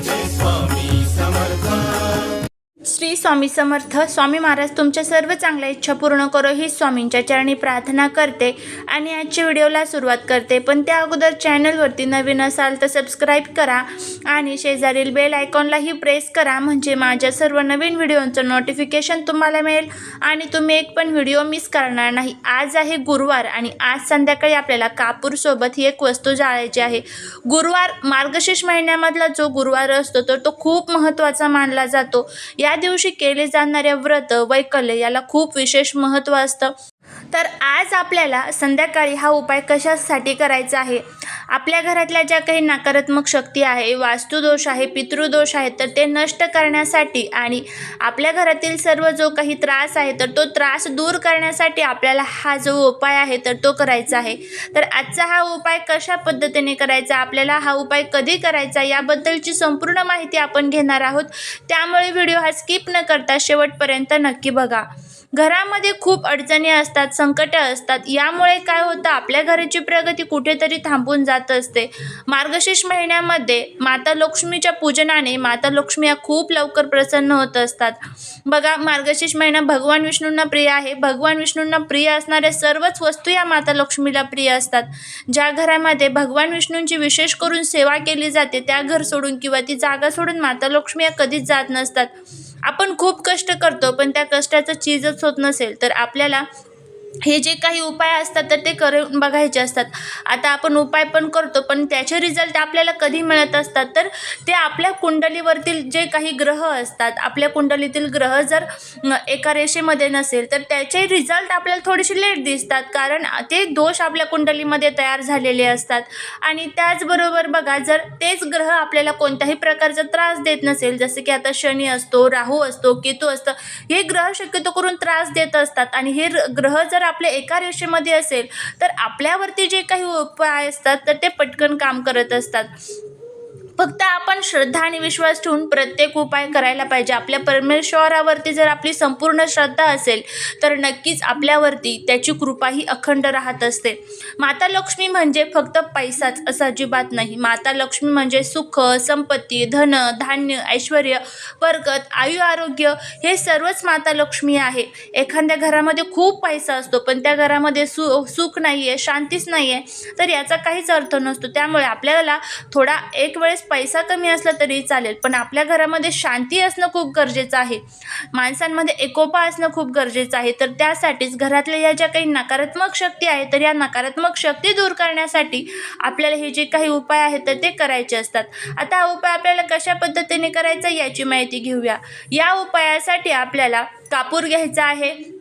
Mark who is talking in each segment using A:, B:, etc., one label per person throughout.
A: this one. Shri Swami Samarth. Swami Maharaj तुमच्या सर्व चांगल्या इच्छा पूर्ण करो ही स्वामींच्या चरणी प्रार्थना करते आणि आजच्या व्हिडिओला सुरुवात करते. पण त्या अगोदर चॅनलवरती नवीन असाल तर सबस्क्राईब करा आणि शेजारील बेल आयकॉनलाही प्रेस करा म्हणजे माझ्या सर्व नवीन व्हिडिओंचं नोटिफिकेशन तुम्हाला मिळेल आणि तुम्ही एक पण व्हिडिओ मिस करणार नाही. आज आहे गुरुवार आणि आज संध्याकाळी आपल्याला कापूरसोबत ही एक वस्तू जाळायची आहे. गुरुवार मार्गशीर्ष महिन्यामधला जो गुरुवार असतो तर तो खूप महत्त्वाचा मानला जातो. या दिवशी केले जाणारे व्रत वैकल्य याला खूप विशेष महत्त्व असतं. तर आज आपल्याला संध्याकाळी हा उपाय कशासाठी करायचा आहे? आपल्या घरातल्या ज्या काही नकारात्मक शक्ती आहे वास्तुदोष आहे पितृदोष आहे तर ते नष्ट करण्यासाठी आणि आपल्या घरातील सर्व जो काही त्रास आहे तर तो त्रास दूर करण्यासाठी आपल्याला हा जो उपाय आहे तर तो करायचा आहे. तर आजचा हा उपाय कशा पद्धतीने करायचा आपल्याला हा उपाय कधी करायचा याबद्दलची संपूर्ण माहिती आपण घेणार आहोत. त्यामुळे व्हिडिओ हा स्किप न करता शेवटपर्यंत नक्की बघा. घरामध्ये खूप अडचणी असतात संकटं असतात. यामुळे काय होतं आपल्या घराची प्रगती कुठेतरी थांबून जात असते. मार्गशीर्ष महिन्यामध्ये माता लक्ष्मीच्या पूजनाने माता लक्ष्मी या खूप लवकर प्रसन्न होत असतात. बघा मार्गशीर्ष महिना भगवान विष्णूंना प्रिय आहे. भगवान विष्णूंना प्रिय असणाऱ्या सर्वच वस्तू या माता लक्ष्मीला प्रिय असतात. ज्या घरामध्ये भगवान विष्णूंची विशेष करून सेवा केली जाते त्या घर सोडून किंवा ती जागा सोडून माता लक्ष्मी या कधीच जात नसतात. आपण खूप कष्ट करतो पण त्या कष्टाचं चीजच होत नसेल तर आपल्याला हे जे काही उपाय असतात तर ते करून बघायचे असतात. आता आपण उपाय पण करतो पण त्याचे रिझल्ट आपल्याला कधी मिळत असतात? तर ते आपल्या कुंडलीवरतील जे काही ग्रह असतात आपल्या कुंडलीतील ग्रह जर एका रेषेमध्ये नसेल तर त्याचे रिझल्ट आपल्याला थोडेसे लेट दिसतात. कारण ते दोष आपल्या कुंडलीमध्ये तयार झालेले असतात. आणि त्याचबरोबर बघा जर तेच ग्रह आपल्याला कोणत्याही प्रकारचा त्रास देत नसेल जसं की आता शनी असतो राहू असतो केतू असतं हे ग्रह शक्यतो करून त्रास देत असतात. आणि हे र- ग्रह जर जर आपल्या एका रेषेमध्ये असेल तर आपल्यावरती जे काही उपाय असतात तर ते पटकन काम करत असतात. फक्त आपण श्रद्धा आणि विश्वास ठेवून प्रत्येक उपाय करायला पाहिजे. आपल्या परमेश्वरावरती जर आपली संपूर्ण श्रद्धा असेल तर नक्कीच आपल्यावरती त्याची कृपा ही अखंड राहत असते. माता लक्ष्मी म्हणजे फक्त पैसाच असं अजिबात नाही. माता लक्ष्मी म्हणजे सुख संपत्ती धन धान्य ऐश्वर बरकत आयु आरोग्य हे सर्वच माता लक्ष्मी आहे. एखाद्या घरामध्ये खूप पैसा असतो पण त्या घरामध्ये सु सुख नाही आहे शांतीच नाही आहे तर याचा काहीच अर्थ नसतो. त्यामुळे आपल्याला थोडा एक वेळेस पैसा कमी असला तरी चालेल पण आपल्या घरामध्ये शांती असणं खूप गरजेचं आहे. माणसांमध्ये एकोपा असणं खूप गरजेचं आहे. तर त्यासाठीच घरातल्या या ज्या काही नकारात्मक शक्ती आहे तर या नकारात्मक शक्ती दूर करण्यासाठी आपल्याला हे जे काही उपाय आहेत तर ते करायचे असतात. आता हा उपाय आपल्याला कशा पद्धतीने करायचा याची माहिती घेऊया. या उपायासाठी आपल्याला कापूर घ्यायचा आहे.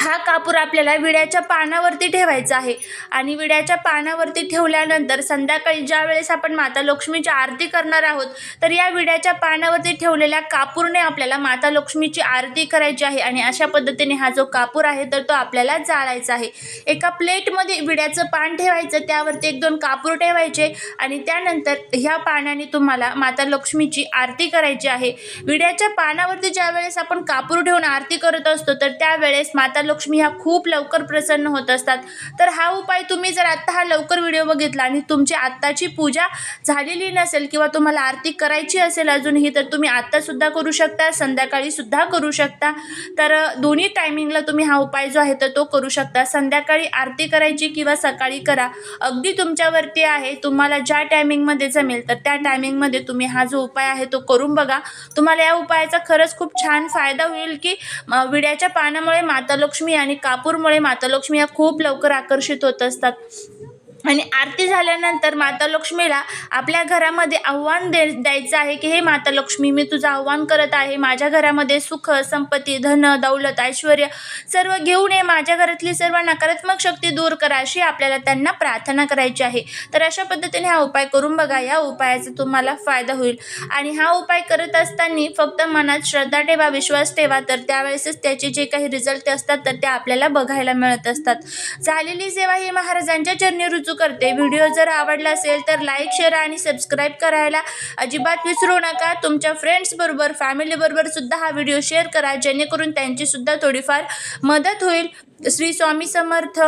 A: हा कापूर आपल्याला विड्याच्या पानावरती ठेवायचा आहे. आणि विड्याच्या पानावरती ठेवल्यानंतर संध्याकाळी ज्या वेळेस आपण माता लक्ष्मीची आरती करणार आहोत तर या विड्याच्या पानावरती ठेवलेल्या कापूरने आपल्याला माता लक्ष्मीची आरती करायची आहे. आणि अशा पद्धतीने हा जो कापूर आहे तर तो आपल्याला जाळायचा आहे. एका प्लेटमध्ये विड्याचं पान ठेवायचं त्यावरती एक दोन कापूर ठेवायचे आणि त्यानंतर ह्या पाण्याने तुम्हाला माता लक्ष्मीची आरती करायची आहे. विड्याच्या पानावरती ज्या वेळेस आपण कापूर ठेवून आरती करत असतो तर त्यावेळेस माता लक्ष्मी ह्या खूप लवकर प्रसन्न होत असतात. तर हा उपाय तुम्ही जर आत्ता हा लवकर व्हिडिओ बघितला आणि तुमची आत्ताची पूजा झालेली नसेल किंवा तुम्हाला आरती करायची असेल अजूनही तर तुम्ही आत्तासुद्धा करू शकता संध्याकाळीसुद्धा करू शकता. तर दोन्ही टायमिंगला तुम्ही हा उपाय जो आहे तर तो करू शकता. संध्याकाळी आरती करायची किंवा सकाळी करा. अगदी तुमच्यावरती आहे. तुम्हाला ज्या टायमिंगमध्ये जमेल तर त्या टायमिंगमध्ये तुम्ही हा जो उपाय आहे तो करून बघा. तुम्हाला या उपायाचा खरंच खूप छान फायदा होईल की विड्याच्या पानामुळे माता लक्ष्मी लक्ष्मी आणि कापूरमुळे माता लक्ष्मी या खूप लवकर आकर्षित होत असतात. आणि आरती झाल्यानंतर माता लक्ष्मीला आपल्या घरामध्ये आव्हान दे द्यायचं आहे की हे माता लक्ष्मी मी तुझं आव्हान करत आहे. माझ्या घरामध्ये सुख संपत्ती धन दौलत ऐश्वर सर्व घेऊन ये. माझ्या घरातली सर्व नकारात्मक शक्ती दूर करा अशी आपल्याला त्यांना प्रार्थना करायची आहे. तर अशा पद्धतीने हा उपाय करून बघा. या उपायाचा तुम्हाला फायदा होईल. आणि हा उपाय करत असताना फक्त मनात श्रद्धा ठेवा विश्वास ठेवा. तर त्यावेळेसच त्याचे जे काही रिझल्ट असतात तर ते आपल्याला बघायला मिळत असतात. झालेली सेवा ही महाराजांच्या चरणी रुजू करते. व्हिडिओ जर आवडला असेल तर लाईक शेअर आणि सबस्क्राईब करायला अजिबात विसरू नका. तुमच्या फ्रेंड्सबरोबर फॅमिलीबरोबर सुद्धा हा व्हिडिओ शेअर करा. जेणेकरून त्यांचीसुद्धा थोडीफार मदत होईल. श्री स्वामी समर्थ.